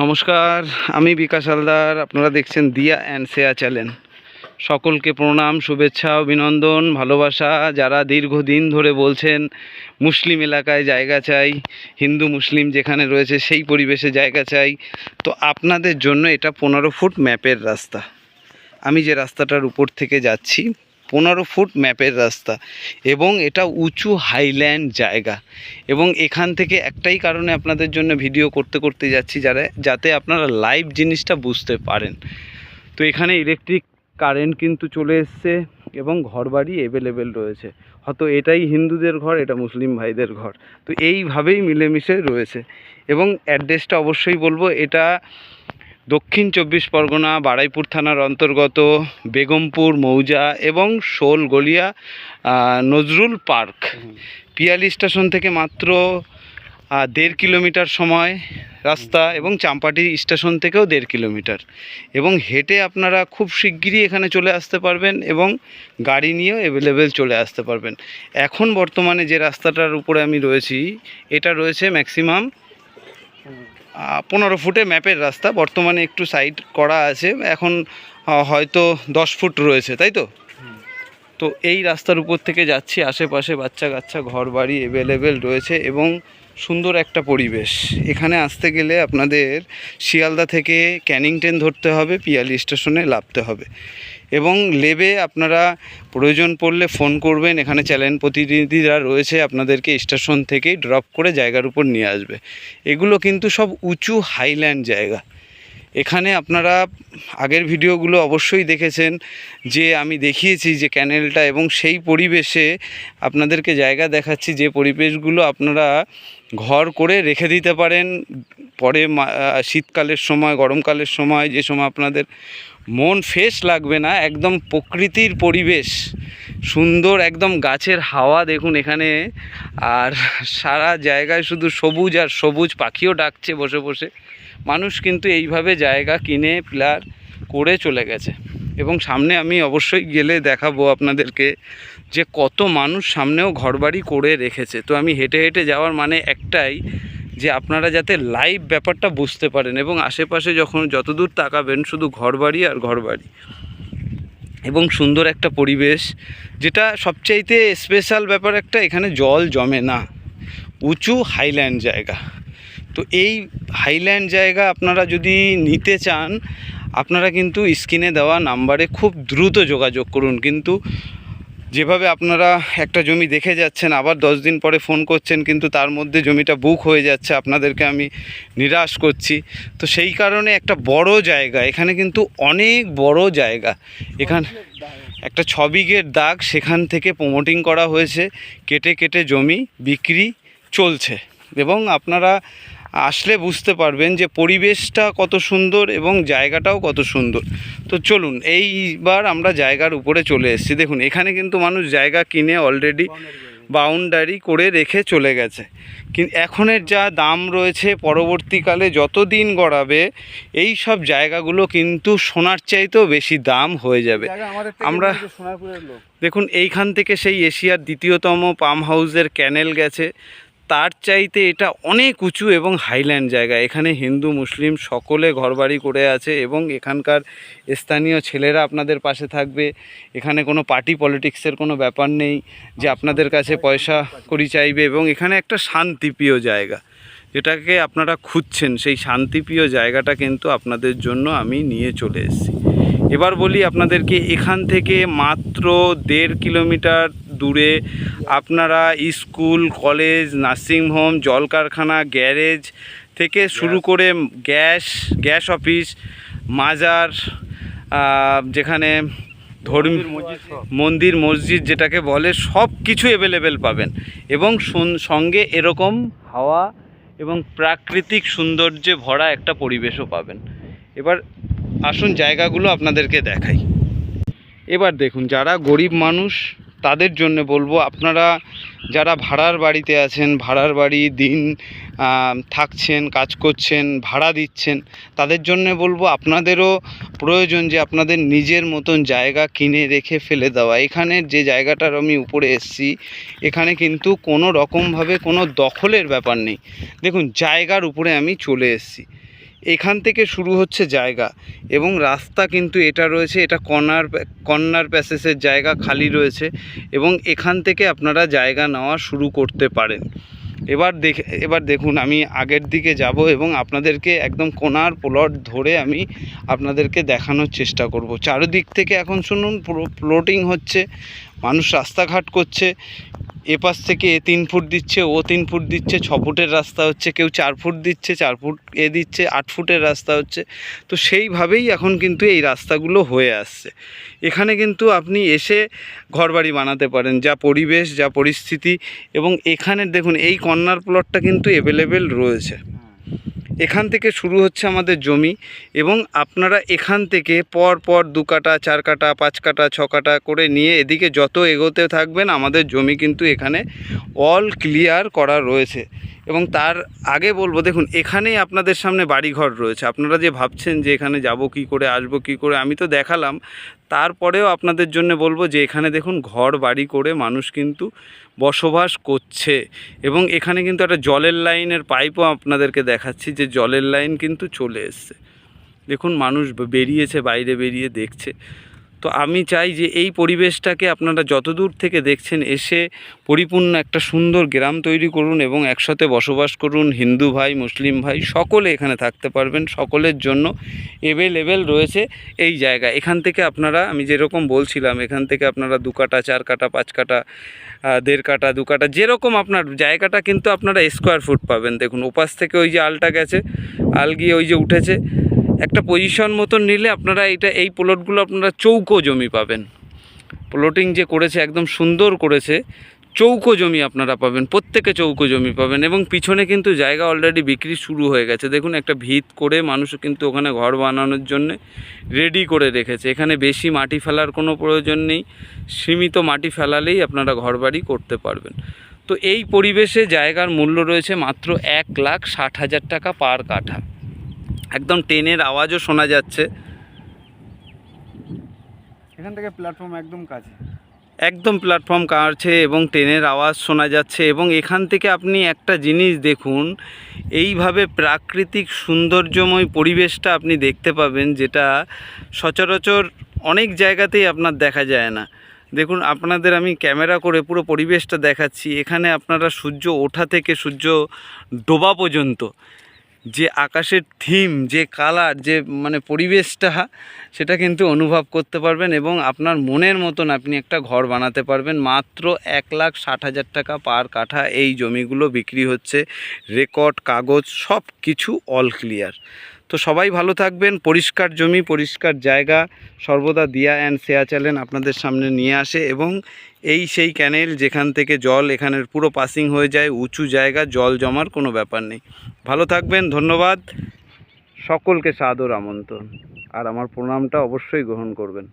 নমস্কার, আমি বিকাশ হালদার, আপনারা দেখছেন দিয়া অ্যান্ড সেয়া চ্যানেল। সকলকে প্রণাম, শুভেচ্ছা, অভিনন্দন, ভালোবাসা। যারা দীর্ঘদিন ধরে বলছেন, মুসলিম এলাকায় জায়গা চাই, হিন্দু, মুসলিম যেখানে রয়েছে সেই পরিবেশে জায়গা চাই, তো আপনাদের জন্য এটা পনেরো ফুট ম্যাপের রাস্তা। আমি যে রাস্তাটার উপর থেকে যাচ্ছি পনেরো ফুট ম্যাপের রাস্তা এবং এটা উঁচু হাইল্যান্ড জায়গা। এবং এখান থেকে একটাই কারণে আপনাদের জন্য ভিডিও করতে করতে যাচ্ছি যারা যাতে আপনারা লাইভ জিনিসটা বুঝতে পারেন। তো এখানে ইলেকট্রিক কারেন্ট কিন্তু চলে এসছে এবং ঘরবাড়ি অ্যাভেলেবেল রয়েছে। হয়তো এটাই হিন্দুদের ঘর, এটা মুসলিম ভাইদের ঘর। তো এইভাবেই মিলেমিশে রয়েছে। এবং অ্যাড্রেসটা অবশ্যই বলব, এটা দক্ষিণ চব্বিশ পরগনা বারাইপুর থানার অন্তর্গত বেগমপুর মৌজা এবং শোল গলিয়া নজরুল পার্ক। পিয়ালি স্টেশন থেকে মাত্র দেড় কিলোমিটার সময় রাস্তা এবং চাম্পাটি স্টেশন থেকেও দেড় কিলোমিটার। এবং হেঁটে আপনারা খুব শিগগিরই এখানে চলে আসতে পারবেন এবং গাড়ি নিয়েও অ্যাভেলেবেল চলে আসতে পারবেন। এখন বর্তমানে যে রাস্তাটার উপরে আমি রয়েছি এটা রয়েছে ম্যাক্সিমাম পনেরো ফুটে ম্যাপের রাস্তা, বর্তমানে একটু সাইড করা আছে, এখন হয়তো দশ ফুট রয়েছে, তাই তো? তো এই রাস্তার উপর থেকে যাচ্ছি, আশেপাশে বাচ্চা কাচ্চা ঘর বাড়ি অ্যাভেলেবেল রয়েছে এবং সুন্দর একটা পরিবেশ। এখানে আসতে গেলে আপনাদের শিয়ালদা থেকে ক্যানিং ট্রেন ধরতে হবে, পিয়ালি স্টেশনে লাভতে হবে। এবং লেবে আপনারা প্রয়োজন পড়লে ফোন করবেন, এখানে চ্যানেল প্রতিনিধিরা রয়েছে আপনাদেরকে স্টেশন থেকেই ড্রপ করে জায়গার উপর নিয়ে আসবে। এগুলো কিন্তু সব উঁচু হাইল্যান্ড জায়গা। এখানে আপনারা আগের ভিডিওগুলো অবশ্যই দেখেছেন যে আমি দেখিয়েছি যে ক্যানেলটা এবং সেই পরিবেশে আপনাদেরকে জায়গা দেখাচ্ছি, যে পরিবেশগুলো আপনারা ঘর করে রেখে দিতে পারেন। পরে শীতকালের সময়, গরমকালের সময় যে সময় আপনাদের মন ফ্রেশ লাগবে না, একদম প্রকৃতির পরিবেশ, সুন্দর একদম গাছের হাওয়া দেখুন এখানে। আর সারা জায়গায় শুধু সবুজ আর সবুজ পাখিও ডাকছে বসে বসে। মানুষ কিন্তু এইভাবে জায়গা কিনে, প্লার করে চলে গেছে। এবং সামনে আমি অবশ্যই গেলে দেখাবো আপনাদেরকে যে কত মানুষ সামনেও ঘরবাড়ি করে রেখেছে। তো আমি হেঁটে হেঁটে যাওয়ার মানে একটাই যে আপনারা যাতে লাইভ ব্যাপারটা বুঝতে পারেন এবং আশেপাশে যখন যতদূর তাকাবেন শুধু ঘরবাড়ি আর ঘরবাড়ি। এবং সুন্দর একটা পরিবেশ, যেটা সবচাইতে স্পেশাল ব্যাপার একটা, এখানে জল জমে না। উঁচু হাইল্যান্ড জায়গা। তো এই হাইল্যান্ড জায়গা আপনারা যদি নিতে চান, আপনারা কিন্তু স্ক্রিনে দেওয়া নাম্বারে খুব দ্রুত যোগাযোগ করুন। কিন্তু যেভাবে আপনারা একটা জমি দেখে যাচ্ছেন, আবার দশ দিন পরে ফোন করছেন, কিন্তু তার মধ্যে জমিটা বুক হয়ে যাচ্ছে, আপনাদেরকে আমি নিরাশ করছি। তো সেই কারণে একটা বড় জায়গা, এখানে কিন্তু অনেক বড় জায়গা। এখানে একটা ছ বিঘের দাগ, সেখান থেকে প্রমোটিং করা হয়েছে। কেটে কেটে জমি বিক্রি চলছে। এবং আপনারা আসলে বুঝতে পারবেন যে পরিবেশটা কত সুন্দর এবং জায়গাটাও কত সুন্দর। তো চলুন এইবার আমরা জায়গার উপরে চলে এসেছি। দেখুন এখানে কিন্তু মানুষ জায়গা কিনে অলরেডি বাউন্ডারি করে রেখে চলে গেছে। কিন্তু এখনের যা দাম রয়েছে পরবর্তীকালে যত দিন গড়াবে এই সব জায়গাগুলো কিন্তু সোনার চাইতেও বেশি দাম হয়ে যাবে। আমরা- দেখুন এইখান থেকে সেই এশিয়ার দ্বিতীয়তম পাম হাউসের ক্যানেল গেছে। তার চাইতে এটা অনেক উঁচু এবং হাইল্যান্ড জায়গা। এখানে হিন্দু, মুসলিম সকলে ঘরবাড়ি করে আছে এবং এখানকার স্থানীয় ছেলেরা আপনাদের পাশে থাকবে। এখানে কোনো পার্টি পলিটিক্সের কোনো ব্যাপার নেই যে আপনাদের কাছে পয়সা করি চাইবে এবং এখানে একটা শান্তিপ্রিয় জায়গা। যেটাকে আপনারা খুঁজছেন, সেই শান্তিপ্রিয় জায়গাটা কিন্তু আপনাদের জন্য আমি নিয়ে চলে এসেছি। এবার বলি আপনাদেরকে এখান থেকে মাত্র দেড় কিলোমিটার দূরে আপনারা স্কুল কলেজ নার্সিংহোম জল কারখানা গ্যারেজ থেকে শুরু করে গ্যাস গ্যাস অফিস মাজার যেখানে ধর্ম মন্দির মসজিদ যেটাকে বলে সব কিছু অ্যাভেলেবেল পাবেন। এবং সঙ্গে এরকম হাওয়া এবং প্রাকৃতিক সৌন্দর্যে ভরা একটা পরিবেশও পাবেন। এবার আসুন জায়গাগুলো আপনাদেরকে দেখাই। এবার দেখুন যারা গরিব মানুষ তাদের জন্য বলব, আপনারা যারা ভাড়ার বাড়িতে আছেন, ভাড়ার বাড়ি দিন থাকছেন, কাজ করছেন, ভাড়া দিচ্ছেন, তাদের জন্য বলব আপনাদেরও প্রয়োজন যে আপনাদের নিজের মতন জায়গা কিনে রেখে ফেলে দেওয়া। এখানে যে জায়গাটার আমি উপরে এসছি, এখানে কিন্তু কোনো রকমভাবে কোনো দখলের ব্যাপার নেই। দেখুন, জায়গার উপরে আমি চলে এসছি। এখান থেকে শুরু হচ্ছে জায়গা এবং রাস্তা কিন্তু এটা রয়েছে, এটা কর্নার কর্নার প্যাসেজের জায়গা খালি রয়েছে এবং এখান থেকে আপনারা জায়গা নেওয়া শুরু করতে পারেন। এবার দেখে, এবার দেখুন আমি আগের দিকে যাব এবং আপনাদেরকে একদম কোনার প্লট ধরে আমি আপনাদেরকে দেখানোর চেষ্টা করব। চারিদিক থেকে এখন শুনুন প্লটিং হচ্ছে। মানুষ রাস্তাঘাট করছে, এপাশ থেকে এ তিন ফুট দিচ্ছে, ও তিন ফুট দিচ্ছে, ছ ফুটের রাস্তা হচ্ছে, কেউ চার ফুট দিচ্ছে, চার ফুট এ দিচ্ছে, আট ফুটের রাস্তা হচ্ছে। তো সেইভাবেই এখন কিন্তু এই রাস্তাগুলো হয়ে আসছে। এখানে কিন্তু আপনি এসে ঘরবাড়ি বানাতে পারেন, যা পরিবেশ, যা পরিস্থিতি এবং এখানে দেখুন, এই কর্নার প্লটটা কিন্তু অ্যাভেলেবেল রয়েছে। এখান থেকে শুরু হচ্ছে আমাদের জমি এবং আপনারা এখান থেকে পর পর দু কাটা, চার কাটা, পাঁচ কাটা, ছ কাটা করে নিয়ে এদিকে যত এগোতে থাকবেন, আমাদের জমি কিন্তু এখানে অল ক্লিয়ার করা রয়েছে। এবং তার আগে বলব, দেখুন, এখানেই আপনাদের সামনে বাড়িঘর রয়েছে। আপনারা যে ভাবছেন যে এখানে যাব কি করে, আসব কি করে, আমি তো দেখালাম। তারপরেও আপনাদের জন্য বলব যে এখানে দেখুন, ঘর, বাড়ি করে মানুষ কিন্তু বসবাস করছে। এবং এখানে কিন্তু একটা জলের লাইনের পাইপও আপনাদেরকে দেখাচ্ছি যে জলের লাইন কিন্তু চলে এসছে। দেখুন, মানুষ বেরিয়েছে, বাইরে বেরিয়ে দেখছে। তো আমি চাই যে এই পরিবেশটাকে আপনারা যত দূর থেকে দেখছেন এসে পরিপূর্ণ একটা সুন্দর গ্রাম তৈরি করুন এবং একসাথে বসবাস করুন, হিন্দু ভাই, মুসলিম ভাই, সকলে এখানে থাকতে পারবেন, সকলের জন্য এভেলেবেল রয়েছে এই জায়গা। এখান থেকে আপনারা, আমি যেরকম বলছিলাম, এখান থেকে আপনারা দু কাটা, চার কাটা, পাঁচ কাটা দেড় কাটা, দু কাটা, যেরকম আপনার জায়গাটা কিন্তু আপনারা স্কোয়ার ফুট পাবেন। দেখুন, ওপাশ থেকে ওই যে আলটা গেছে আল গিয়ে ওই যে উঠেছে একটা পজিশন মতন নিলে আপনারা এটা এই প্লটগুলো আপনারা চৌকো জমি পাবেন। প্লটিং যে করেছে, একদম সুন্দর করেছে, চৌকো জমি আপনারা পাবেন, প্রত্যেকে চৌকো জমি পাবেন এবং পিছনে কিন্তু জায়গা অলরেডি বিক্রি শুরু হয়ে গেছে। দেখুন, একটা ভিত করে মানুষ কিন্তু ওখানে ঘর বানানোর জন্য রেডি করে রেখেছে। এখানে বেশি মাটি ফেলার কোনো প্রয়োজন নেই, সীমিত মাটি ফেলালেই আপনারা ঘরবাড়ি করতে পারবেন। তো এই পরিবেশে জায়গার মূল্য রয়েছে মাত্র এক লাখ ষাট হাজার টাকা পার কাঠা। একদম ট্রেনের আওয়াজও শোনা যাচ্ছে। এখান থেকে প্ল্যাটফর্ম একদম কাছে। একদম প্ল্যাটফর্ম কাছে এবং ট্রেনের আওয়াজ শোনা যাচ্ছে এবং এখান থেকে আপনি একটা জিনিস দেখুন এইভাবে প্রাকৃতিক সৌন্দর্যময় পরিবেশটা আপনি দেখতে পাবেন যেটা সচরাচর অনেক জায়গাতেই আপনার দেখা যায় না। দেখুন আপনাদের আমি ক্যামেরা করে পুরো পরিবেশটা দেখাচ্ছি। এখানে আপনারা সূর্য ওঠা থেকে সূর্য ডোবা পর্যন্ত। যে আকাশের থিম যে কালার যে মানে পরিবেশটা, সেটা কিন্তু অনুভব করতে পারবেন এবং আপনার মনের মতন আপনি একটা ঘর বানাতে পারবেন। মাত্র এক লাখ ষাট হাজার টাকা পার কাঠা এই জমিগুলো বিক্রি হচ্ছে। রেকর্ড, কাগজ সব কিছু অল ক্লিয়ার তো সবাই ভালো থাকবেন, পরিষ্কার জমি, পরিষ্কার জায়গা সর্বদা দিয়া অ্যান্ড সেয়া চ্যানেল আপনাদের সামনে নিয়ে আসে এবং এই সেই ক্যানেল যেখান থেকে জল এখানের পুরো পাসিং হয়ে যায়, উঁচু জায়গা, জল জমার কোনো ব্যাপার নেই। ভালো থাকবেন, ধন্যবাদ। সকলকে সাদর আমন্ত্রণ। আর আমার প্রণামটা অবশ্যই গ্রহণ করবেন।